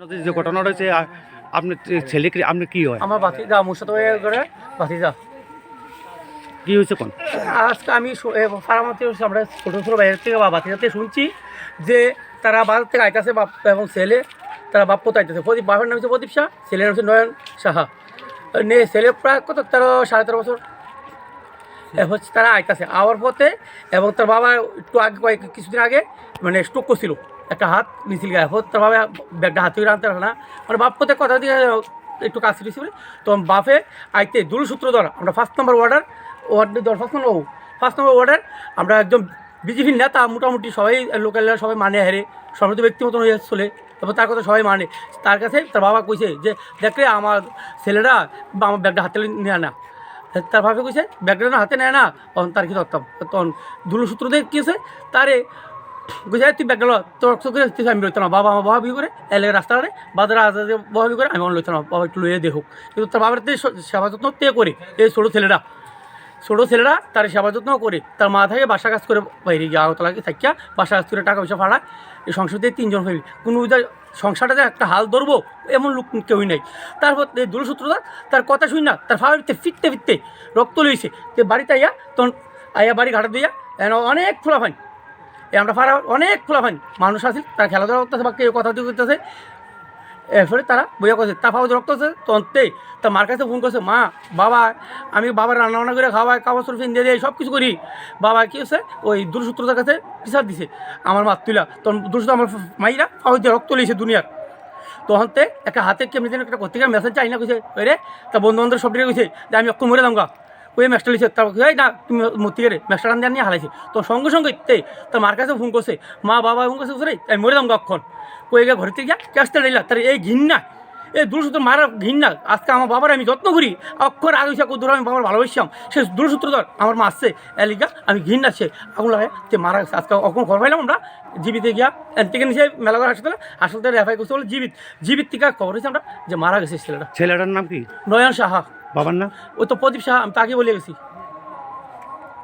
যে ঘটনাটা হয়েছে আ- আপনার যে ছেলেকে আপনি কি হয়? আমার বাতিজা মুর্শিদ হয়ে করে বাতিজা কি হয়েছে কোন? আজকে আমি ফার্মাতে আমরা ছোটো ছোটো বাইরের থেকে বা বাতিজাতে শুনছি যে তারা বাজার থেকে আইতাছে বাপ এবং ছেলে তারা বাপ কোথায় আইতেছে? প্রদীপ বাপের নাম হচ্ছে প্রদীপ শাহ ছেলের নাম হচ্ছে নয়ন সাহা। নে ছেলে প্রায় কত তেরো সাড়ে তেরো বছর। হচ্ছে তারা আইতাছে। আওয়ার পথে এবং তার বাবা একটু আগে, কয়েক কিছুদিন আগে মানে স্ট্রোক করছিল। একটা হাত নিছিল গায়ে। হোক তার বাবা ব্যাগটা হাতে আনতে না। মানে বাপ পথে কথা দিয়ে একটু কাজ দিয়েছিল তো বাপে আইতে দুল সূত্র ধর, আমরা first number order word first number first number order আমরা একদম বিজেপির নেতা, মোটামুটি সবাই লোকাল সবাই মানে হেরে। সমৃদ্ধ ব্যক্তি মতন হয়ে চলে। তারপর তার কথা সবাই মানে। তার কাছে তার বাবা কইছে যে দেখলে আমার ছেলেরা আমার ব্যাগটা হাতে নেয় না। তার ভাবে কইছে, ব্যাকগ্রাউন্ড হাতে নেয় না। তখন তার কি ধরতাম তখন দুলো সূত্র দিয়ে কী তারে কইছে তুই ব্যাকগ্রাউন্ড তোর আমি লইতাম বাবা আমার বাবা বিয়ে করে এলে রাস্তাঘাটে বাজারে আজাদে বাবা বিয়ে করে, আমি লইতাম বাবা একটু লইয়ে দেখুক। কিন্তু তার বাবার সেবা যত্ন তে করে। এই ছোটো ছেলেরা ছোটো ছেলেরা তার সেবা যত্ন করে, তার মা থেকে বাসা কাজ করে বাইরে গিয়ে আগতলাকে থাকিয়া বাসা কাজ করে টাকা পয়সা ভাড়া এই সংসারে তিনজন ফ্যামিলি কোনো সংসারটাতে একটা হাল ধরবো, এমন লোক কেউই নাই। তারপর এই দূরসূত্রতা তার কথা শুনি না তার ফাড়িতে ফিরতে ফিরতে রক্ত লইছে। তে বাড়িতে আইয়া তখন আইয়া বাড়ি ঘাটা দিয়া এন অনেক খোলা ফাইন। আমরা ফাড়া অনেক খোলা ফাইন। মানুষ আছে, তার খেলাধুলা করতেছে বা কেউ কথা দিয়ে করতেছে এরপরে তারা বইয়া করছে তার ফাওয়া রক্ত আছে? তন্তে তা মার কাছে ফোন করছে মা, বাবা, আমি বাবার রান্না বান্না করে খাওয়াই কাপড় চোর ফিন দিয়ে দিই সব কিছু করি। বাবা, কী হচ্ছে ওই দূরসূত্রতার কাছে বিচার দিছে, আমার মা তুলা তখন দূরসূত্র আমার মাইরা ফাওয়া দিয়ে রক্ত লিয়েছে দুনিয়ার। তখন তে একটা হাতে কেমনি যেন একটা পত্রিকার মেসেজ চাই না কইছে, ওই রে, তা বন্ধু বান্ধব সব দিকে কইছে, যে, আমি অক্ষম মরে দাম গা। ওই ম্যাচটা লিখছে তার এই না, তুমি মূর্তি করে ম্যাচটা রান নিয়ে হারাইছে তো সঙ্গে সঙ্গে তে তার মার কাছে ফোন করছে, মা, বাবা ফোন করছে রে আমি মরে দাম গা অক্ষণ কই গিয়ে ঘরে থেকে গিয়া ক্যাশটা দিলা তার এই ঘিন্না এই দুলসূত্র মারা ঘিন্না আজকে আমার বাবার আমি যত্ন করি অক্ষর আগে কত আমি বাবার ভালোবাসিলাম সে দুলসূত্র ধর আমার মা আসছে এলিগা আমি ঘিন্না সে আগুন লাগাই তে মারা গেছে আজকে অখন ঘর পাইলাম আমরা জীবিতে গিয়া থেকে নিচে মেলাঘর হাসপাতালে হাসপাতালে রেফাই করতে বলে জীবিত জীবিত থেকে খবর হয়েছে আমরা যে মারা গেছে ছেলেটা। ছেলেটার নাম কি? নয়ন সাহা। বাবার নাম? ওই তো প্রদীপ সাহা আমি তাকে বলে গেছি।